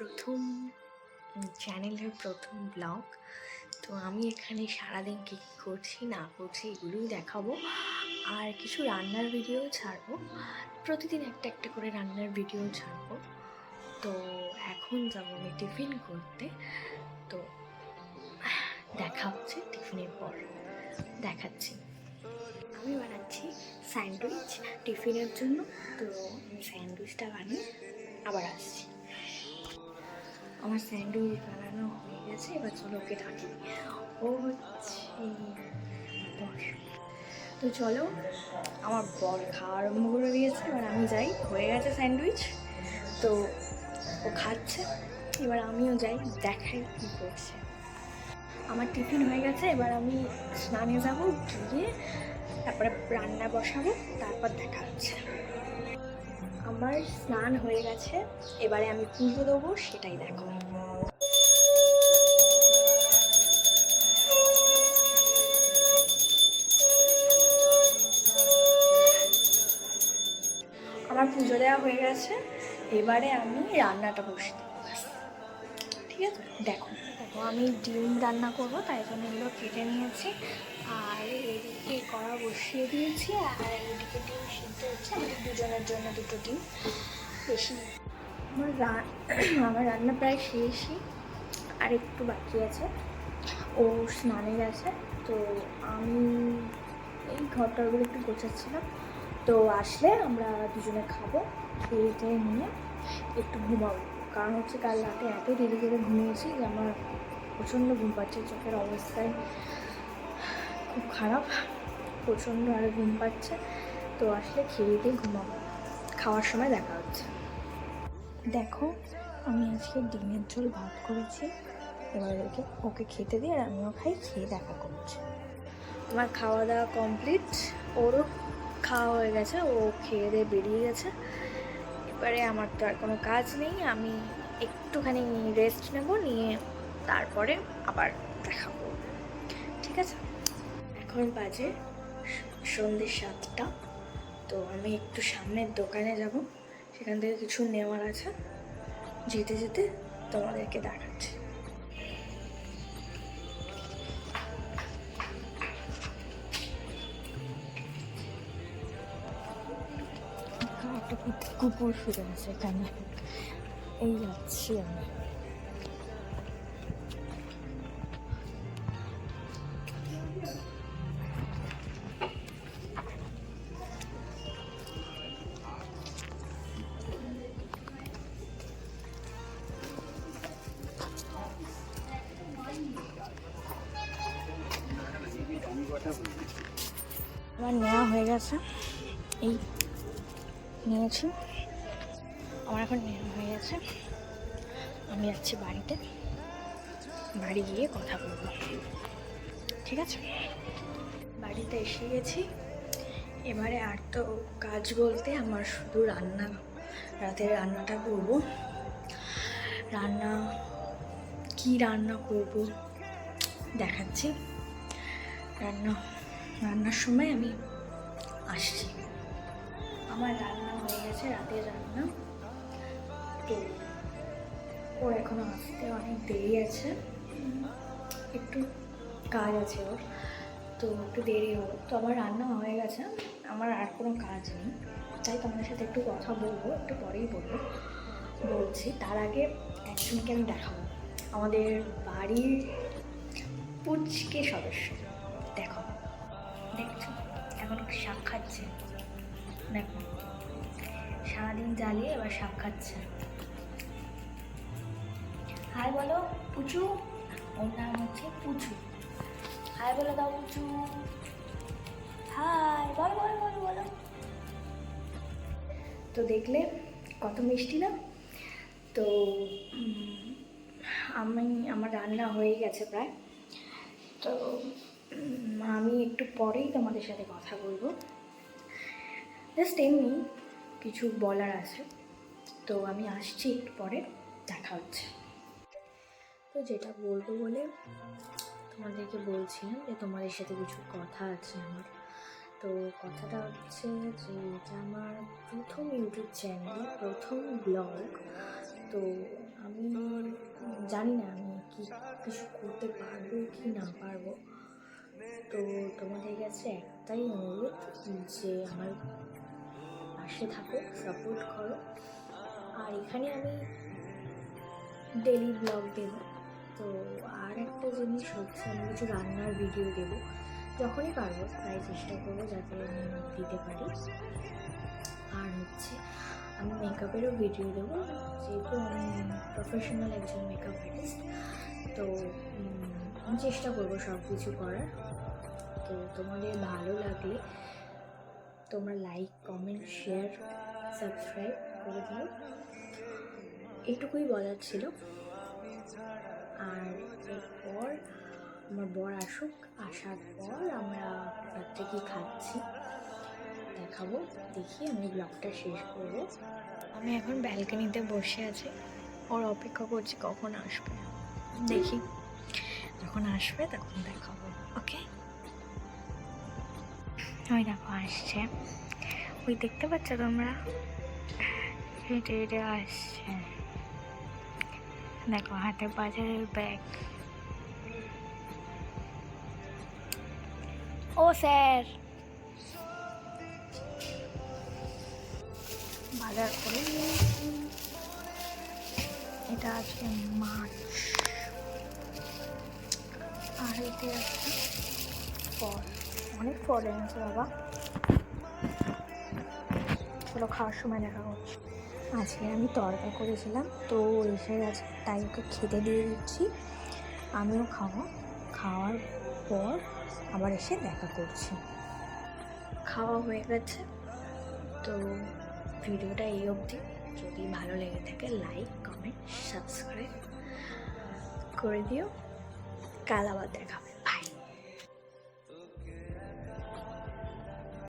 প্রথম চ্যানেলের প্রথম ব্লগ। তো আমি এখানে সারাদিন কী কী করছি না করছি এগুলোই দেখাবো। আর কিছু রান্নার ভিডিও ছাড়বো। প্রতিদিন একটা একটা করে রান্নার ভিডিও ছাড়বো। তো এখন যাব আমি টিফিন করতে। তো দেখা হচ্ছে টিফিনের পর। দেখাচ্ছি। আমি বানাচ্ছি স্যান্ডউইচ টিফিনের জন্য। তো আমি স্যান্ডউইচটা বানিয়ে আবার আসছি। আমার স্যান্ডউইচ বানানো হয়ে গেছে, এবার চলো ওকে ডাকি ও হচ্ছে তো চলো, আমার বর খাওয়া আরম্ভ করে দিয়েছে, এবার আমি যাই। হয়ে গেছে স্যান্ডউইচ, তো ও খাচ্ছে। এবার আমিও যাই, দেখাই কী করছে। আমার টিফিন হয়ে গেছে, এবার আমি স্নানে যাব, গিয়ে তারপরে রান্না বসাবো, তারপর দেখা হচ্ছে। আমার স্নান হয়ে গেছে, এবারে আমি পুজো দেবো, সেটাই দেখো। আমার পুজো দেওয়া হয়ে গেছে, এবারে আমি রান্নাটা বসে দেবো ঠিক আছে? দেখো। দেখো আমি ডিম রান্না করব, তাই জন্য এগুলো কেটে নিয়েছি। আর এদিকে কড়া বসিয়ে দিয়েছি, আর এদিকে ডিম সিদ্ধ হচ্ছে। আমাদের দুজনের জন্য দুটো ডিম বেশি আমার রা- আমার রান্না প্রায় শেষই, আর একটু বাকি আছে। ও স্নানে গেছে, তো আমি এই ঘরটাগুলো একটু গোছাচ্ছিলাম। তো আসলে আমরা দুজনে খাব খেয়ে নিয়ে একটু ঘুমাবো। কারণ হচ্ছে কাল রাতে এত দেরি করে ঘুমিয়েছি যে আমার প্রচণ্ড ঘুম পাচ্ছে, চোখের অবস্থায় খুব খারাপ, প্রচণ্ড আর ঘুম পাচ্ছে। তো আসলে খেয়ে দিয়ে ঘুমাবো। খাওয়ার সময় দেখা হচ্ছে। দেখো, আমি আজকে ডিমের ঝোল ভাত করেছি। এবার ওকে ওকে খেতে দিয়ে আর আমিও খাই, খেয়ে দেখা করছি। আমার খাওয়া দাওয়া কমপ্লিট। ওরও খাওয়া হয়ে গেছে, ও খেয়ে দিয়ে বেরিয়ে গেছে। এবারে আমার তো আর কোনো কাজ নেই, আমি একটুখানি রেস্ট নেব, নিয়ে তারপরে আবার দেখাবো। ঠিক আছে? এখন বাজে সন্ধ্যে সাতটা, তো আমি একটু সামনের দোকানে যাব, সেখান থেকে কিছু নেওয়ার আছে। যেতে যেতে তোমাদেরকে দেখাচ্ছি। একটা কুকুর ফিরে আছে এখানে। এই যাচ্ছি আমি। আমার নেওয়া হয়ে গেছে। এই নিয়েছি। আমার এখন নেওয়া হয়ে গেছে। আমি যাচ্ছি বাড়িতে। বাড়ি গিয়ে কথা বলব। ঠিক আছে? বাড়িতে এসে গেছি। এবারে আর তো কাজ বলতে আমার শুধু রান্না। রাতের রান্নাটা করব। রান্না, কি রান্না করব দেখাচ্ছি। রান্না, রান্নার সময় আমি আসছি। আমার রান্না হয়ে গেছে, রাতের রান্না। তো ওর এখনও আসতে অনেক দেরি আছে। একটু কাজ আছে ওর, তো একটু দেরি হলো তো আমার রান্না হয়ে গেছে, আমার আর কোনো কাজ নেই। তাই তোমাদের সাথে একটু কথা বলব, একটু পরেই বলব। বলছি, তার আগে একজনকে আমি দেখাবো। আমাদের বাড়ির পুচকে সদস্য। দেখো, দেখছ? এখন শাক খাচ্ছে। দেখো। সারাদিন জ্বালিয়ে এবার শাক খাচ্ছে। হাই বলো, পুচু? ওর নাম হচ্ছে পুচু। হাই বলো দাও, পুচু। হাই, বলো বলো বলো বলো। তো দেখলে কত মিষ্টি না? তো আমি, আমার রান্না হয়ে গেছে প্রায়। তো আমি একটু পরেই তোমাদের সাথে কথা বলব। জাস্ট এমনি কিছু বলার আছে। তো আমি আসছি একটু পরে, দেখা হচ্ছে। তো যেটা বলব বলে তোমাদেরকে বলছিলাম যে তোমাদের সাথে কিছু কথা আছে আমার। তো কথাটা হচ্ছে যে এটা আমার প্রথম ইউটিউব চ্যানেল, প্রথম ব্লগ। তো আমি জানি না আমি কি কিছু করতে পারব কি না পারব। তো তোমাদের কাছে একটাই অনুরোধ যে আমার পাশে থাকো সাপোর্ট করো। আর এখানে আমি ডেলি ব্লগ দেব। তো আর একটা জিনিস হচ্ছে, আমি কিছু রান্নার ভিডিও দেবো। যখনই পারব, তাই চেষ্টা করব যাতে আমি দিতে পারি। আর হচ্ছে, আমি মেকআপেরও ভিডিও দেবো। যেহেতু আমি প্রফেশনাল একজন মেকআপ আর্টিস্ট তো চেষ্টা করব সব কিছু করার। তো তোমাদের ভালো লাগলে তোমরা লাইক কমেন্ট শেয়ার সাবস্ক্রাইব করে দিও। এইটুকুই বলার ছিল। আর এরপর আমার বর আসুক, আসার পর আমরা রাত্রে কি খাচ্ছি। দেখাবো, দেখি আমি ব্লগটা শেষ করব। আমি এখন ব্যালকনিতে বসে আছি। ওর অপেক্ষা করছি কখন আসবে। দেখি। যখন আসবে তখন দেখাবো ওকে ওই দেখো আসছে। ওই দেখতে পাচ্ছ তোমরা? হেঁটে হেঁটে আসছে। দেখো, হাতে বাজারের ব্যাগ। ও স্যার! বাজার করে এটা আছে মাছ। আর এটা আছে ফল অনেক ফল এনেছে বাবা। চলো খাওয়ার সময় দেখা করছি আজকে আমি তরকা করেছিলাম, তো এসে গেছে তাই ওকে খেতে দিয়ে দিচ্ছি। আমিও খাব। খাওয়ার পর আবার এসে দেখা করছি। খাওয়া হয়ে গেছে। তো ভিডিওটা এই অবধি। যদি ভালো লেগে থাকে লাইক কমেন্ট সাবস্ক্রাইব করে দিও। কাল আবার দেখাবে